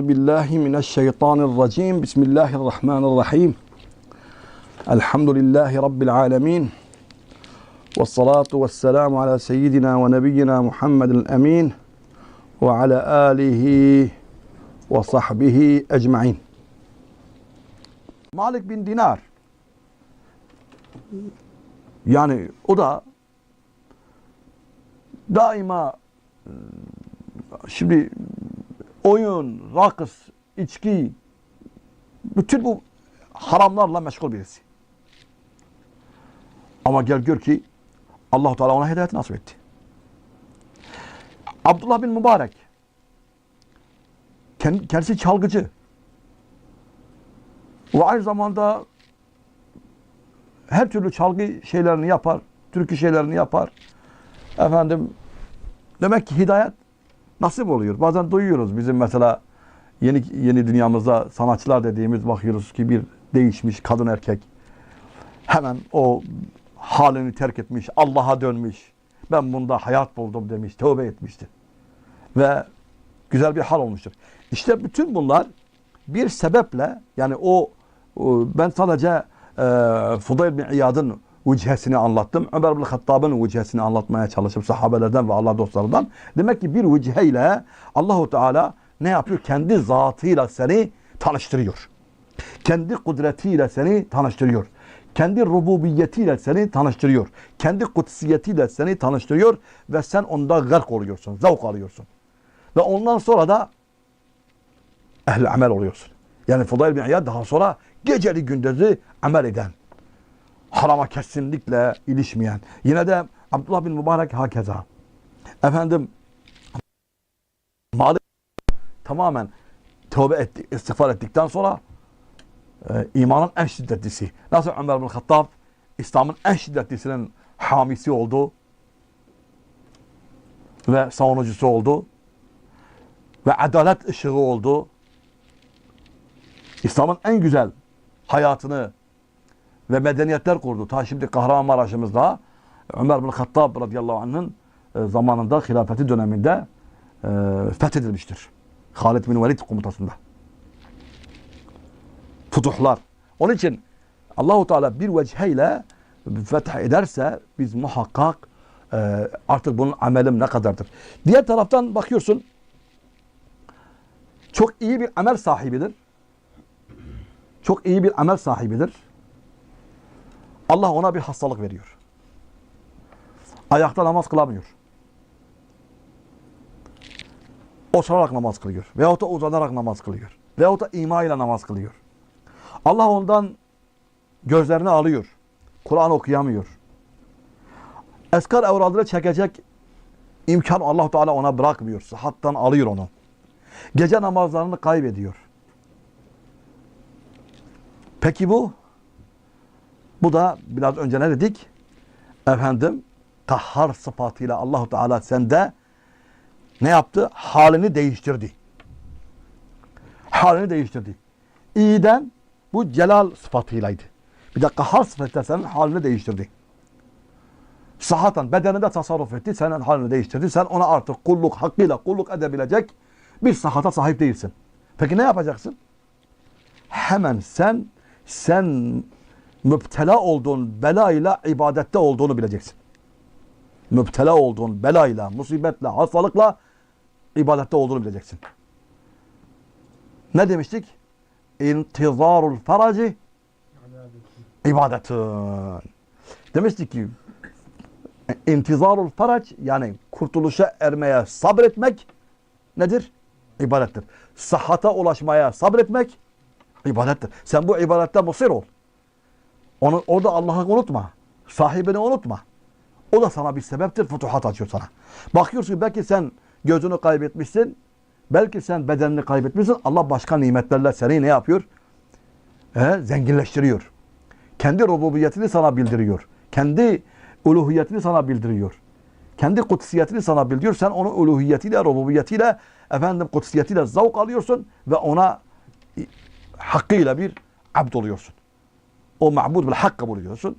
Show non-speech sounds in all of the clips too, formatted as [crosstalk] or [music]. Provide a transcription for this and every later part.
أعوذ بالله من الشيطان الرجيم. بسم الله الرحمن الرحيم. الحمد لله رب العالمين. والصلاة والسلام على سيدنا ونبينا محمد الأمين وعلى آله وصحبه أجمعين. مالك بن دينار. يعني o دائما شبه şimdi oyun, rakıs, içki bütün bu haramlarla meşgul birisi. Ama gel gör ki Allahu Teala ona hidayet nasip etti. Abdullah bin Mübarek kend- kendisi çalgıcı. Ve aynı zamanda her türlü çalgı şeylerini yapar, türkü şeylerini yapar. Efendim demek ki hidayet nasip oluyor. Bazen duyuyoruz bizim mesela yeni yeni dünyamızda sanatçılar dediğimiz bakıyoruz ki bir değişmiş kadın erkek hemen o halini terk etmiş, Allah'a dönmüş. Ben bunda hayat buldum demiş, tövbe etmiştir. Ve güzel bir hal olmuştur. İşte bütün bunlar bir sebeple yani o, o ben sadece e, Fudayl bin İyad'ın vüchesini anlattım. Ömer bin Hattab'ın vüchesini anlatmaya çalışıp sahabelerden ve Allah dostlarından. Demek ki bir vücheyle Allahu Teala ne yapıyor? Kendi zatıyla seni tanıştırıyor. Kendi kudretiyle seni tanıştırıyor. Kendi rububiyetiyle seni tanıştırıyor. Kendi kutsiyetiyle seni tanıştırıyor ve sen onda gark oluyorsun, zevk alıyorsun. Ve ondan sonra da ehli amel oluyorsun. Yani Fudayl bin İyad daha sonra geceli gündüzü amel eden, harama kesinlikle ilişmeyen. Yine de Abdullah bin Mübarek hakeza. Efendim Malik tamamen tövbe etti, istiğfar ettikten sonra e, imanın en şiddetlisi. Nasıl Ömer bin Hattab İslam'ın en şiddetlisinin hamisi oldu ve savunucusu oldu ve adalet ışığı oldu. İslam'ın en güzel hayatını ve medeniyetler kurdu. Ta şimdi Kahramanmaraş'ımızda Ömer bin Hattab radıyallahu anh'ın e, zamanında hilafeti döneminde e, fethedilmiştir. Halid bin Velid komutasında. Futuhlar. Onun için Allahu Teala bir veciheyle feth ederse biz muhakkak e, artık bunun amelim ne kadardır. Diğer taraftan bakıyorsun çok iyi bir amel sahibidir. Çok iyi bir amel sahibidir. Allah ona bir hastalık veriyor. Ayakta namaz kılamıyor. Oturarak namaz kılıyor. Veyahut da uzanarak namaz kılıyor. Veyahut da ima ile namaz kılıyor. Allah ondan gözlerini alıyor. Kur'an okuyamıyor. Eskar evradını çekecek imkan allah Teala ona bırakmıyor. Sıhhattan alıyor onu. Gece namazlarını kaybediyor. Peki bu? Bu da biraz önce ne dedik? Efendim tahhar sıfatıyla Allahu Teala sende ne yaptı? Halini değiştirdi. Halini değiştirdi. İyiden bu celal sıfatıylaydı. Bir de kahhar sıfatıyla senin halini değiştirdi. Sahatan bedeninde tasarruf etti. Senin halini değiştirdi. Sen ona artık kulluk hakkıyla kulluk edebilecek bir sahata sahip değilsin. Peki ne yapacaksın? Hemen sen sen müptela olduğun belayla ibadette olduğunu bileceksin. Müptela olduğun belayla, musibetle, hastalıkla ibadette olduğunu bileceksin. Ne demiştik? İntizarul feraci ibadetun. Demiştik ki intizarul ferac yani kurtuluşa ermeye sabretmek nedir? İbadettir. Sahata ulaşmaya sabretmek ibadettir. Sen bu ibadette musir ol. Onu, orada Allah'ı unutma. Sahibini unutma. O da sana bir sebeptir. Futuhat açıyor sana. Bakıyorsun belki sen gözünü kaybetmişsin. Belki sen bedenini kaybetmişsin. Allah başka nimetlerle seni ne yapıyor? Ee, zenginleştiriyor. Kendi rububiyetini sana bildiriyor. Kendi uluhiyetini sana bildiriyor. Kendi kutsiyetini sana bildiriyor. Sen onu uluhiyetiyle, rububiyetiyle, efendim kutsiyetiyle zavk alıyorsun ve ona hakkıyla bir abd oluyorsun. O ma'bud bil hak kabul ediyorsun.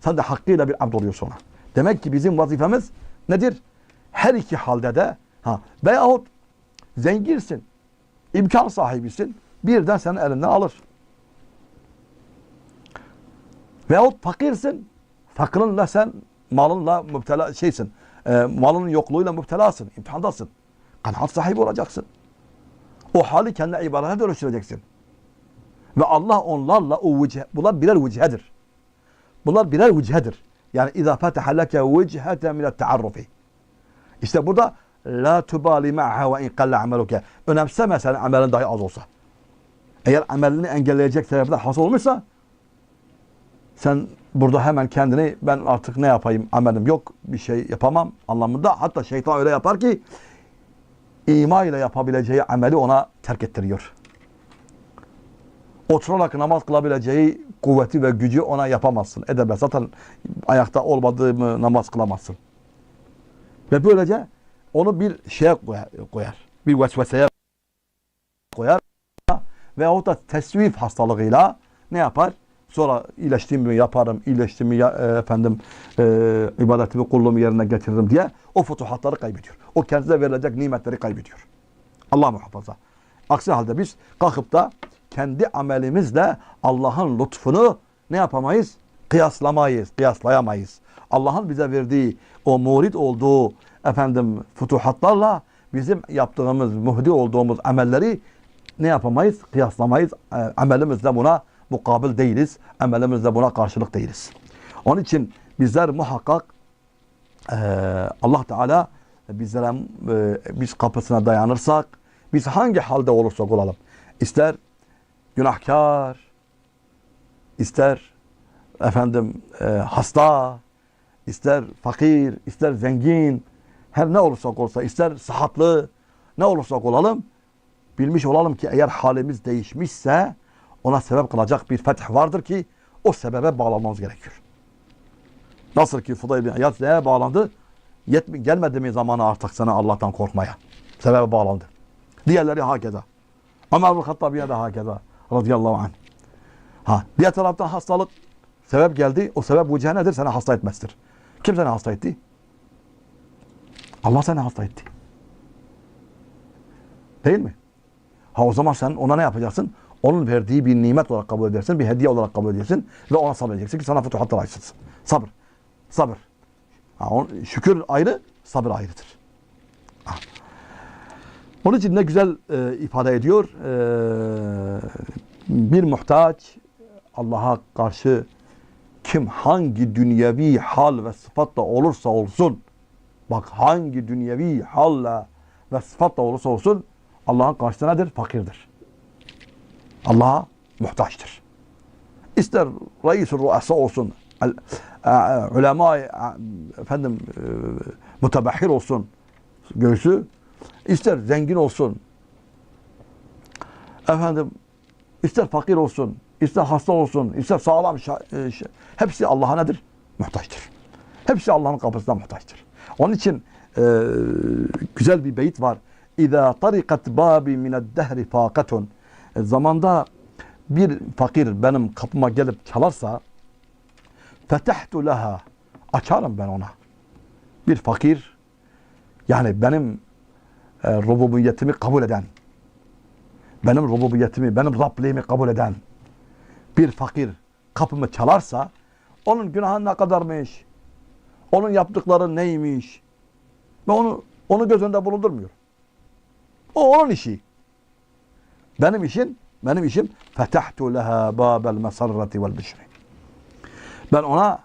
Sen de hakkıyla bir abd oluyorsun ona. Demek ki bizim vazifemiz nedir? Her iki halde de ha veyahut zenginsin. imkan sahibisin. Birden senin elinden alır. Veyahut fakirsin. Fakrinle sen malınla müptela şeysin. E, malının yokluğuyla müptelasın. imtihandasın. Kanaat sahibi olacaksın. O hali kendi ibadete dönüştüreceksin. Ve Allah onlarla o vecih, bunlar birer vecihedir. Bunlar birer vecihedir. Yani izâ feteha leke vechheten minet taarrufi. İşte burada la tubali ma'ha ve in qalla ameluke. Önemseme senin amelin dahi az olsa. Eğer amelini engelleyecek sebepler hasıl olmuşsa sen burada hemen kendini ben artık ne yapayım amelim yok bir şey yapamam anlamında. Hatta şeytan öyle yapar ki ima ile yapabileceği ameli ona terk ettiriyor. Oturarak namaz kılabileceği kuvveti ve gücü ona yapamazsın. Edemez. Zaten ayakta olmadığı mı namaz kılamazsın. Ve böylece onu bir şeye koyar. koyar. Bir vesveseye koyar. Veyahut da tesvif hastalığıyla ne yapar? Sonra iyileştiğimi yaparım, iyileştiğimi ya, e, efendim e, ibadetimi kulluğumu yerine getiririm diye o futuhatları kaybediyor. O kendisine verilecek nimetleri kaybediyor. Allah muhafaza. Aksi halde biz kalkıp da kendi amelimizle Allah'ın lütfunu ne yapamayız? Kıyaslamayız, kıyaslayamayız. Allah'ın bize verdiği o murid olduğu efendim futuhatlarla bizim yaptığımız, muhdi olduğumuz amelleri ne yapamayız? Kıyaslamayız. E, amelimizle buna mukabil değiliz. Amelimizle buna karşılık değiliz. Onun için bizler muhakkak e, Allah Teala bizlere e, biz kapısına dayanırsak biz hangi halde olursak olalım ister günahkar ister efendim e, hasta ister fakir ister zengin her ne olursak olsa ister sıhhatlı ne olursak olalım bilmiş olalım ki eğer halimiz değişmişse ona sebep kılacak bir fetih vardır ki o sebebe bağlanmamız gerekiyor. Nasıl ki Fudayl bin İyad neye bağlandı? Yetmi, gelmedi mi zamanı artık sana Allah'tan korkmaya? Sebebe bağlandı. Diğerleri hakeza. Ömer bin Hattabiye de hakeza. Radıyallahu anh. Ha, diğer taraftan hastalık sebep geldi. O sebep vücuhe nedir? Seni hasta etmezdir. Kim seni hasta etti? Allah seni hasta etti. Değil mi? Ha o zaman sen ona ne yapacaksın? Onun verdiği bir nimet olarak kabul edersin, bir hediye olarak kabul edersin ve ona sabredeceksin ki sana fütuhatlar açılsın. Sabır. Sabır. Ha, on, şükür ayrı, sabır ayrıdır. Onun için ne güzel e, ifade ediyor. E, bir muhtaç Allah'a karşı kim hangi dünyevi hal ve sıfatla olursa olsun bak hangi dünyevi halla ve sıfatla olursa olsun Allah'ın karşısında nedir? Fakirdir. Allah'a muhtaçtır. İster reis-i ruasa olsun, el, e, ulema e, efendim e, mutebahhir olsun göğsü, ister zengin olsun, efendim ister fakir olsun, ister hasta olsun, ister sağlam, e, hepsi Allah'a nedir? Muhtaçtır. Hepsi Allah'ın kapısına muhtaçtır. Onun için e, güzel bir beyit var. İza tarikat babi mined dehri fakatun. E, zamanda bir fakir benim kapıma gelip çalarsa fetehtu leha açarım ben ona. Bir fakir yani benim e, rububiyetimi kabul eden benim rububiyetimi, benim Rabliğimi kabul eden bir fakir kapımı çalarsa onun günahı ne kadarmış? Onun yaptıkları neymiş? Ve onu onu göz önünde bulundurmuyor. O onun işi. Benim işim, benim işim fetahtu leha babel mesarrati vel bişri. Ben ona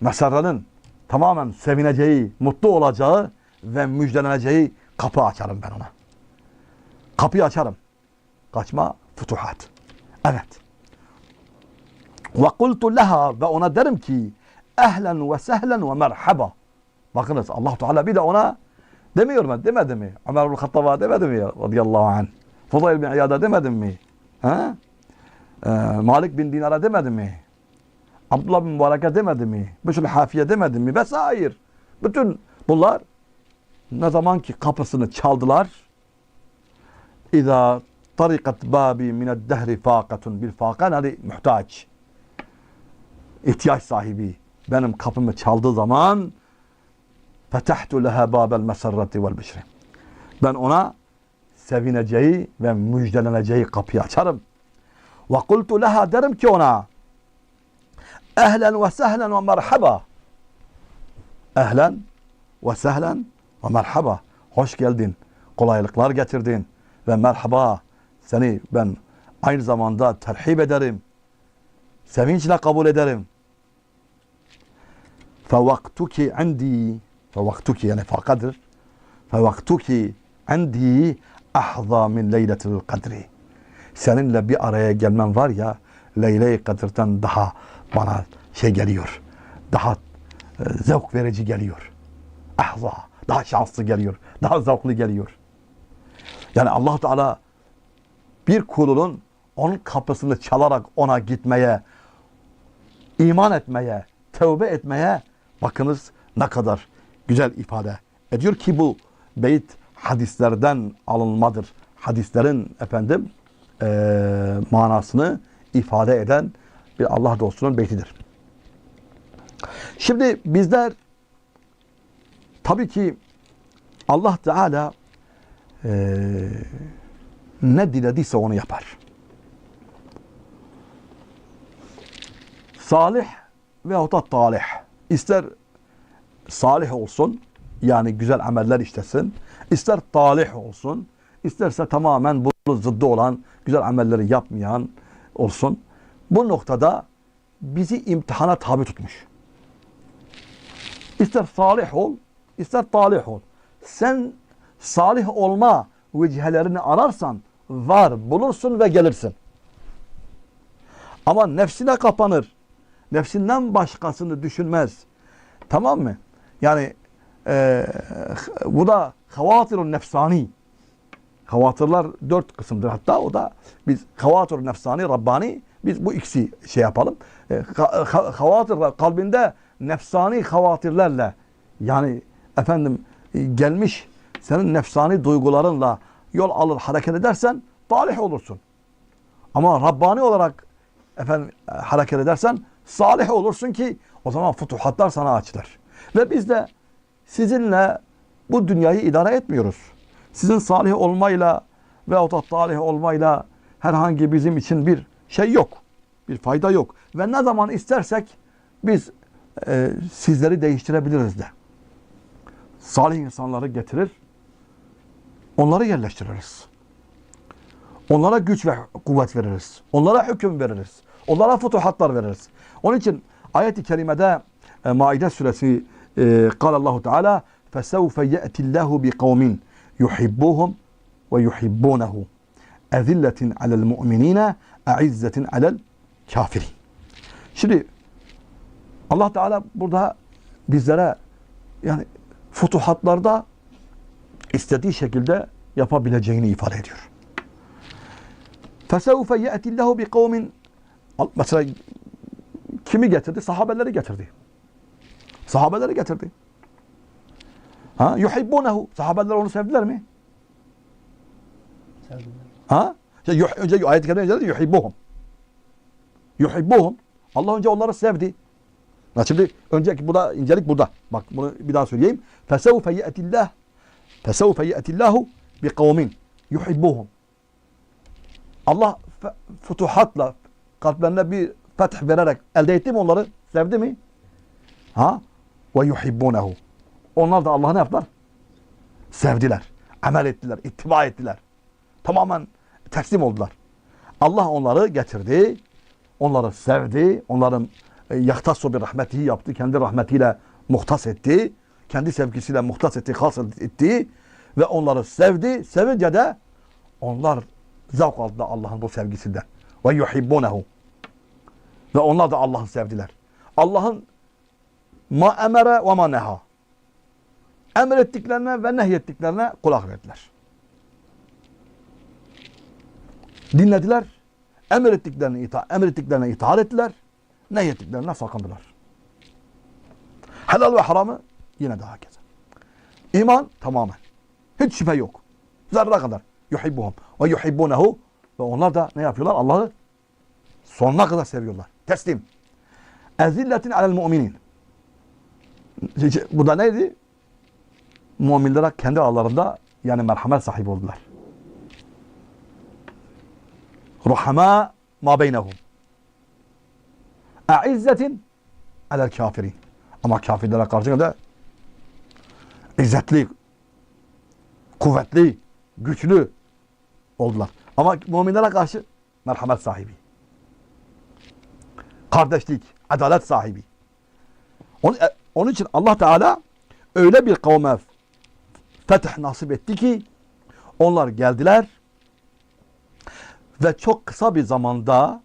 mesarranın tamamen sevineceği, mutlu olacağı ve müjdeleneceği kapı açarım ben ona. Kapıyı açarım. Kaçma futuhat. Evet. Ve kultu leha ve ona derim ki ehlen ve sehlen ve merhaba. Bakınız Allah Teala bir de ona demiyor mu? Demedi mi? Ömer bin Hattab'a demedi mi? Radıyallahu anh. Fudayl bin İyad'a demedim mi? Ha? Ee, Malik bin Dinar'a demedim mi? Abdullah bin Mübarek'e demedi mi? Büşrü Hafiye demedi mi? Vesaire. Bütün bunlar ne zaman ki kapısını çaldılar İza tarikat babi mined dehri fakatun bir fakan hadi muhtaç. ihtiyaç sahibi benim kapımı çaldığı zaman fetahtu leha babel mesarrati vel bişri. Ben ona sevineceği ve müjdeleneceği kapıyı açarım. Ve kultu leha derim ki ona ehlen ve sehlen ve merhaba. Ehlen ve sehlen ve merhaba, hoş geldin, kolaylıklar getirdin ve merhaba, seni ben aynı zamanda terhip ederim, sevinçle kabul ederim. Fevaktuki endi, fevaktuki yani fakadır, fevaktuki endi ahza min leyletil kadri. Seninle bir araya gelmem var ya, Leyle-i Kadir'den daha bana şey geliyor, daha e, zevk verici geliyor. Ahza. Daha şanslı geliyor. Daha zevkli geliyor. Yani allah Teala bir kulunun onun kapısını çalarak ona gitmeye, iman etmeye, tövbe etmeye bakınız ne kadar güzel ifade ediyor ki bu beyt hadislerden alınmadır. Hadislerin efendim eee, manasını ifade eden bir Allah dostunun beytidir. Şimdi bizler tabii ki Allah Teala eee, ne dilediyse onu yapar. Salih veyahut da talih. İster salih olsun, yani güzel ameller işlesin. ister talih olsun, isterse tamamen bunun zıddı olan güzel amelleri yapmayan olsun. Bu noktada bizi imtihana tabi tutmuş. İster salih ol, ister talih ol. Sen salih olma vecihelerini ararsan var, bulursun ve gelirsin. Ama nefsine kapanır. Nefsinden başkasını düşünmez. Tamam mı? Yani e, bu da havatirun nefsani. Havatırlar dört kısımdır. Hatta o da biz havatir nefsani, Rabbani biz bu ikisi şey yapalım. E, ha- ha- havatır kalbinde nefsani havatirlerle yani efendim e, gelmiş senin nefsani duygularınla yol alır hareket edersen talih olursun. Ama Rabbani olarak efendim e, hareket edersen salih olursun ki o zaman futuhatlar sana açılır. Ve biz de sizinle bu dünyayı idare etmiyoruz. Sizin salih olmayla veyahut da talih olmayla herhangi bizim için bir şey yok. Bir fayda yok. Ve ne zaman istersek biz e, sizleri değiştirebiliriz de Salih insanları getirir, onları yerleştiririz. Onlara güç ve kuvvet veririz. Onlara hüküm veririz. Onlara futuhatlar veririz. Onun için ayet-i kerimede e, Maide suresi e, قال الله تعالى فسوف يأتي الله بقوم يحبوهم ويحبونه أذلة على المؤمنين أعزة على الكافرين Şimdi Allah Teala burada bizlere yani futuhatlarda istediği şekilde yapabileceğini ifade ediyor. فَسَوْفَ يَأْتِ اللّٰهُ بِقَوْمٍ Mesela kimi getirdi? Sahabeleri getirdi. Sahabeleri getirdi. Ha? Yuhibbunehu. Sahabeler onu sevdiler mi? Sevdiler. Ha? İşte yuh- önce ayet-i kerime önce yuhibbuhum. Yuhibbuhum. Allah önce onları sevdi. Ha şimdi önceki bu da incelik burada. Bak bunu bir daha söyleyeyim. Fesevfe ye'tillah Fesevfe ye'tillahu bi kavmin yuhibbuhum. Allah futuhatla kalplerine bir feth vererek elde etti mi onları? Sevdi mi? Ha? Ve yuhibbunehu. Onlar da Allah'ı ne yaptılar? Sevdiler. Amel ettiler. ittiba ettiler. Tamamen teslim oldular. Allah onları getirdi. Onları sevdi. Onların e, yaktasu bir rahmetihi yaptı. Kendi rahmetiyle muhtas etti. Kendi sevgisiyle muhtas etti, has etti. Ve onları sevdi. Sevince de onlar zevk aldılar Allah'ın bu sevgisinden. Ve yuhibbunehu. Ve onlar da Allah'ı sevdiler. Allah'ın ma emere ve ma neha. Emrettiklerine ve nehyettiklerine kulak verdiler. Dinlediler. Emrettiklerine ita emrettiklerine itaat ettiler. Nehyettiklerine sakındılar. Helal ve haramı yine daha keza. İman tamamen. Hiç şüphe yok. Zerre kadar. Yuhibbuhum ve yuhibbunehu ve onlar da ne yapıyorlar? Allah'ı sonuna kadar seviyorlar. Teslim. Ezilletin alel müminin. Bu da neydi? Müminlere kendi aralarında yani merhamet sahibi oldular. Ruhama ma beynehum. E'izzetin alel kafirin. Ama kafirlere karşı da izzetli, kuvvetli, güçlü oldular. Ama müminlere karşı merhamet sahibi. Kardeşlik, adalet sahibi. Onun, e, onun için Allah Teala öyle bir kavme fetih nasip etti ki onlar geldiler ve çok kısa bir zamanda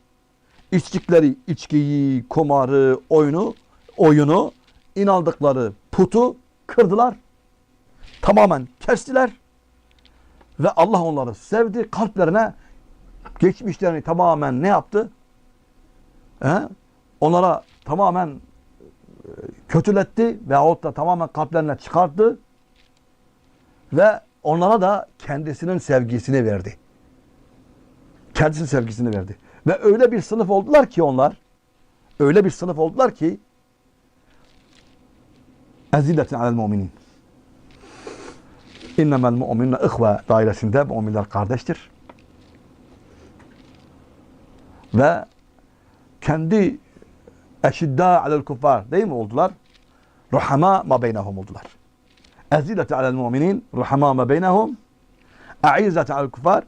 içtikleri içkiyi, kumarı, oyunu, oyunu, inandıkları putu kırdılar. Tamamen kestiler. Ve Allah onları sevdi. Kalplerine geçmişlerini tamamen ne yaptı? He? Onlara tamamen e, kötületti veyahut da tamamen kalplerine çıkarttı. Ve onlara da kendisinin sevgisini verdi. Kendisinin sevgisini verdi. Ve öyle bir sınıf oldular ki onlar, öyle bir sınıf oldular ki ezilletin alel müminin. İnnemel mu'minne ihve dairesinde müminler kardeştir. Ve kendi eşidda alel kuffar değil mi oldular? Ruhama ma beynehum oldular. Ezilleti alel müminin ruhama ma beynehum A'izzeti alel kuffar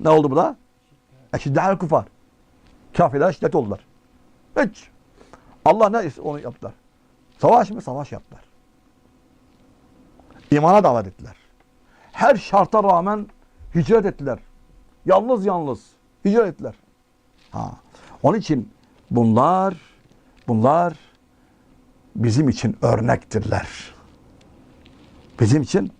ne oldu bu da? Eşidda alel kuffar. Kafirler şiddet oldular. Hiç. Allah ne onu yaptılar? Savaş mı? Savaş yaptılar. İmana davet ettiler. Her şarta rağmen hicret ettiler. Yalnız yalnız hicret ettiler. Ha. Onun için bunlar bunlar bizim için örnektirler. Bizim için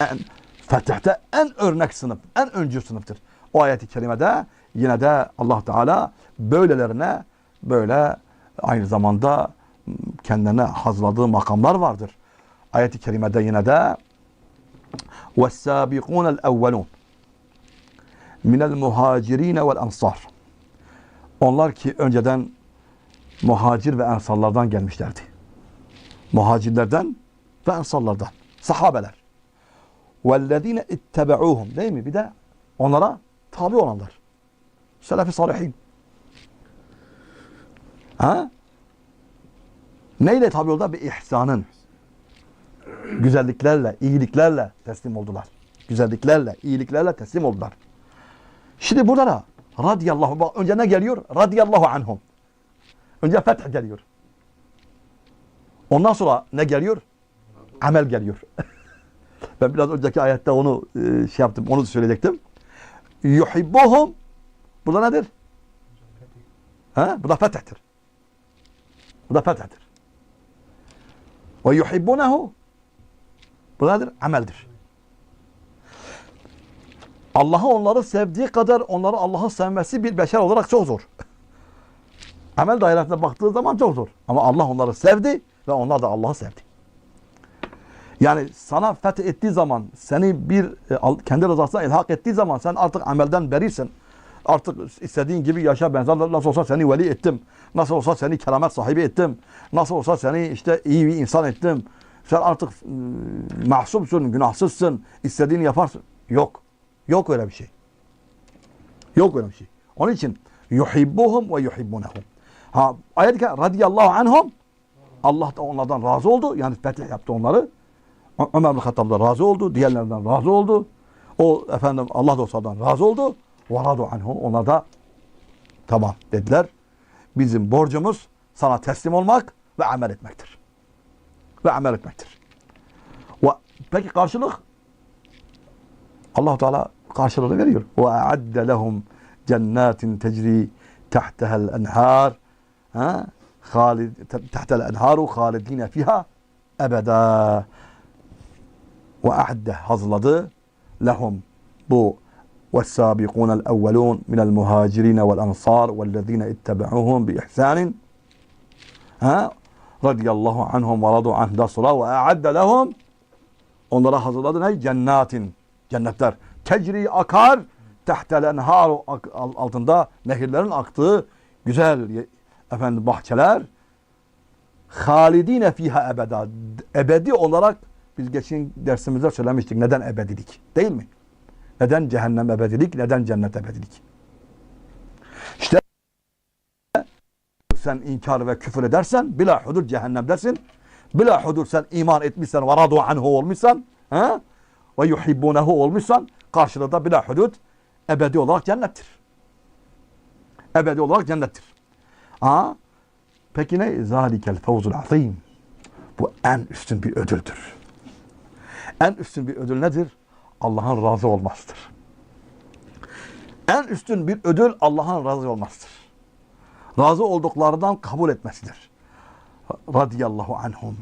en, fetihte en örnek sınıf, en öncü sınıftır. O ayeti kerimede yine de Allah Teala böylelerine böyle aynı zamanda kendine hazırladığı makamlar vardır. Ayet-i kerimede yine de وَالسَّابِقُونَ الْاَوَّلُونَ مِنَ الْمُهَاجِرِينَ وَالْاَنْصَارِ Onlar ki önceden muhacir ve ensarlardan gelmişlerdi. Muhacirlerden ve ensarlardan. Sahabeler. وَالَّذ۪ينَ اِتَّبَعُوهُمْ Değil mi? Bir de onlara tabi olanlar. Selefi salihin. Ha? Neyle tabi oldular? Bir ihsanın. Güzelliklerle, iyiliklerle teslim oldular. Güzelliklerle, iyiliklerle teslim oldular. Şimdi burada da radiyallahu bak önce ne geliyor? Radiyallahu anhum. Önce feth geliyor. Ondan sonra ne geliyor? Amel geliyor. [laughs] ben biraz önceki ayette onu e, şey yaptım, onu söyleyecektim. Yuhibbuhum. Bu da nedir? Ha? Bu da fethtir. Bu da fethtir. Ve yuhibbunehu. Bu nedir? Ameldir. Allah'ı onları sevdiği kadar onları Allah'ı sevmesi bir beşer olarak çok zor. [laughs] Amel dairesine baktığı zaman çok zor. Ama Allah onları sevdi ve onlar da Allah'ı sevdi. Yani sana feth ettiği zaman, seni bir e, kendi rızasına ilhak ettiği zaman sen artık amelden berisin. Artık istediğin gibi yaşa benzer. Nasıl olsa seni veli ettim. Nasıl olsa seni keramet sahibi ettim. Nasıl olsa seni işte iyi bir insan ettim. Sen artık e, mahsupsun, günahsızsın. istediğini yaparsın. Yok. Yok öyle bir şey. Yok öyle bir şey. Onun için yuhibbuhum ve yuhibbunehum. Ha ayet-i radiyallahu anhum Allah da onlardan razı oldu. Yani fetih yaptı onları. Ömer bin Hattab da razı oldu. Diğerlerinden razı oldu. O efendim Allah dostlarından razı oldu. Ve radu anhum. Onlar da tamam dediler. Bizim borcumuz sana teslim olmak ve amel etmektir. Ve amel etmektir. Ve peki karşılık allah Teala karşılığını veriyor. Cennetin tecri tahtehel enhar ha? Halid, tahtel enharu halidine fiha ebeda ve a'adde hazırladı lehum bu والسابقون الأولون من المهاجرين والأنصار والذين اتبعوهم بإحسان ها رضي الله عنهم ورضوا عنه da sonra ve a'adde lehum onlara hazırladı ne? Cennetin cennetler tecri akar tahtel enhar altında nehirlerin aktığı güzel efendim bahçeler halidine fiha ebeda ebedi olarak biz geçen dersimizde söylemiştik neden ebedilik değil mi? Neden cehennem ebedilik, neden cennet ebedilik? İşte sen inkar ve küfür edersen bila hudur cehennem dersin. Bila hudur sen iman etmişsen ve radu anhu olmuşsan he? ve yuhibbunehu olmuşsan karşılığı bila hudud ebedi olarak cennettir. Ebedi olarak cennettir. Ha? Peki ne? Zalikel fevzul azim. Bu en üstün bir ödüldür. En üstün bir ödül nedir? Allah'ın razı olmasıdır. En üstün bir ödül Allah'ın razı olmasıdır. Razı olduklarından kabul etmesidir. Radiyallahu anhum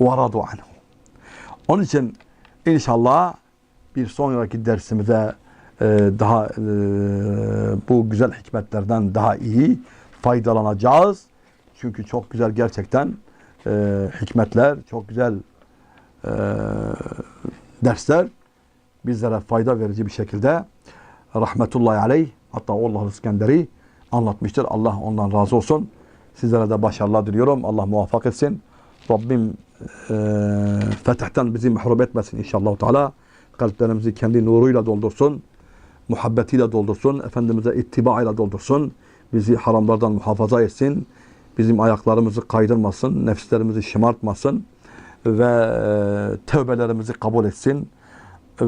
ve radu anhum. Onun için inşallah bir sonraki dersimize e, daha e, bu güzel hikmetlerden daha iyi faydalanacağız. Çünkü çok güzel gerçekten e, hikmetler, çok güzel e, dersler bizlere fayda verici bir şekilde rahmetullahi aleyh hatta Allah İskenderi anlatmıştır. Allah ondan razı olsun. Sizlere de başarılar diliyorum. Allah muvaffak etsin. Rabbim e, fetihten bizi mahrum etmesin inşallah Teala. Kalplerimizi kendi nuruyla doldursun. Muhabbetiyle doldursun. Efendimiz'e ittibaıyla doldursun. Bizi haramlardan muhafaza etsin. Bizim ayaklarımızı kaydırmasın. Nefslerimizi şımartmasın. Ve e, tövbelerimizi kabul etsin. E,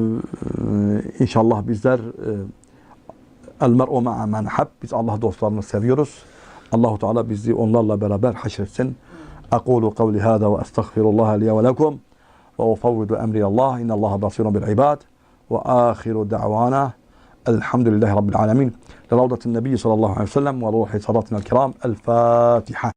inşallah bizler e, El mer'u ma'a men hab. Biz Allah dostlarını seviyoruz. Allahu Teala bizi onlarla beraber haşretsin. Aqulu kavli hada ve estağfirullah li ve lekum ve ufavvidu emri Allah. İnna Allah basirun bil ibad. Ve ahiru da'vana elhamdülillahi rabbil alamin. Li ravdatin nebi sallallahu aleyhi ve sellem ve ruhi salatina kiram. El Fatiha.